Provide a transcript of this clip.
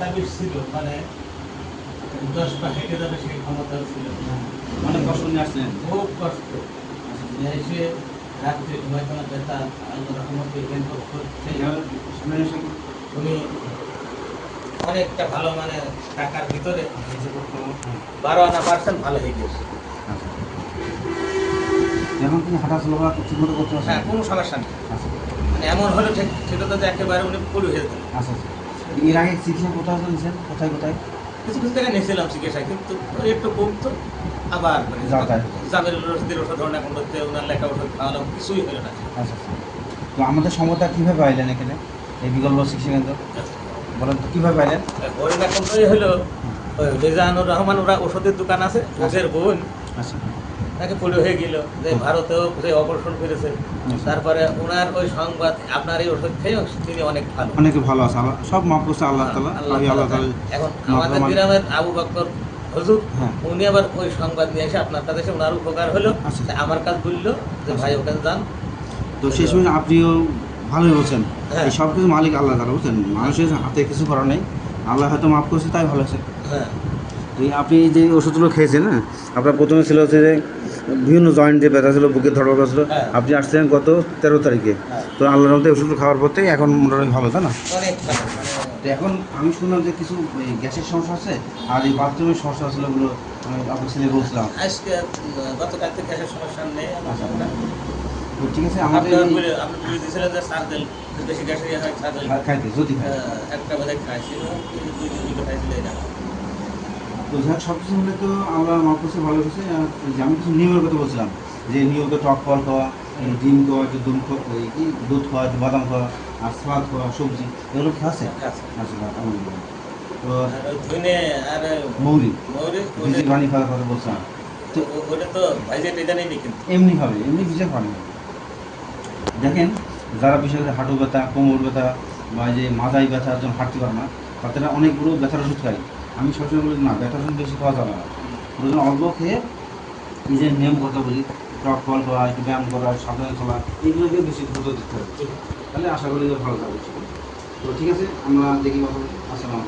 ব্যথা ছিল মানে দশ পা হেঁটে যাবে সেই ক্ষমতাও ছিল। না অনেক কষ্ট নিয়ে খুব কষ্ট। এসে রাত্রে ঘুমাইতে না ব্যথা আল্লাহ রহমতে এখান উনি অনেকটা ভালো মানে টাকার ভিতরে। বারো আনা পার্সেন্ট ভালো হয়ে গেছে এখন তিনি হাঁটা চলা করতে হ্যাঁ কোনো সমস্যা নেই। আচ্ছা। মানে এমন হলো ঠিক ছিল তো একেবারে উনি পুরো হয়ে যেতেন আচ্ছা আচ্ছা। এর আগে চিকিৎসা কোথায় নিয়েছেন কোথায় কোথায়? কিছু কিছু জায়গায় নিয়েছিলাম চিকিৎসা কিন্তু একটু কমতো আবার মানে। জামের রসিদের ওষুধ ধরনের এখন করতে ওনার লেখা ওষুধ খাওয়ালাম কিছুই হলো না। আচ্ছা আচ্ছা। তো আমাদের সমতা কীভাবে পাইলেন এখানে? এই বিকল্প চিকিৎসা কেন্দ্র? বলেন তো কীভাবে পাইলেন? হরিণ এখন হলো রেজানুর রহমান ওরা ওষুধের দোকান আছে ওদের বোন। আচ্ছা। তাকে পড়ে হয়ে গেল যে ভারতেও যে অপারেশন করেছে। তারপরে ওনার ওই সংবাদ আপনার এই ওষুধ খেয়েও তিনি অনেক ভালো। অনেকে ভালো আছে সব মাফ আল্লাহ তালা আল্লাহ তালা এখন আমাদের গ্রামের আবু বক্কর হুজুর হ্যাঁ। উনি আবার ওই সংবাদ নিয়ে এসে আপনার কাছে এসে ওনার উপকার হলো। আচ্ছা। আমার কাছে বলল যে ভাই ওখানে যান। তো সেই সময় আপনিও ভালোই বলছেন। হ্যাঁ। এই সব কিছু মালিক আল্লাহ তালা বুঝছেন? মানুষের হাতে কিছু করার নেই। আল্লাহ হয়তো মাফ করছে তাই ভালো আছে। হ্যাঁ। এই আপনি যে ওষুধগুলো খেয়েছেন না আপনার প্রথমে ছিল হচ্ছে যে বিভিন্ন জয়েন্ট যে ব্যথা ছিল বুকের ধরপড়া ছিল হ্যাঁ। আপনি আসছেন গত তেরো তারিখে। হ্যাঁ। তো আল্লাহর মধ্যে ওষুধ খাওয়ার পর থেকে এখন মোটামুটি ভালো তাই না? মানে তো এখন আমি শুনলাম যে কিছু এই গ্যাসের সমস্যা আছে আর এই বাথরুমের সমস্যা ছিল ওগুলো আমি আপনার ছেলে বলছিলাম। আজকে গতকাল থেকে গ্যাসের সমস্যা নেই আচ্ছা। ঠিক আছে আমাদের আপনি বলে দিয়েছিলেন যে সার্কেল বেশি গ্যাসের হয় খাইতে যদি খাই একটা বোধহয় খাইছিল দুই দিন খাইছিল এটা। তো যাক সব কিছু হলে তো আমরা আমার কাছে ভালো কিছু যে আমি কিছু নিয়মের কথা বলছিলাম যে নিয়মিত টক ফল খাওয়া ডিম খাওয়া একটু দুধ কি দুধ খাওয়া একটু বাদাম খাওয়া আর সালাদ খাওয়া সবজি এগুলো কি আছে? তো মৌরি। ভিজির পানি খাওয়ার কথা বলছিলাম। তো ওটা তো এমনি হবে এমনি ভিজে পানি। হবে। দেখেন যারা বিশেষ করে হাঁটু ব্যথা কোমর ব্যথা বা যে মাথায় ব্যথা একজন হাঁটতে পারে না তাদের অনেকগুলো ব্যথার ওষুধ খাই আমি সবসময় বলি, না ব্যথা শুনে বেশি খাওয়া যাবে না। প্রয়োজন অল্প খেয়ে নিজের নিয়ম কথা বলি টক ফল করা একটু ব্যায়াম করা, সাবধানে চলা এইগুলোকে বেশি গুরুত্ব দিতে হবে। তাহলে আশা করি ভালো থাকবে। তো ঠিক আছে, আমরা দেখি কথা বলি। আসসালাম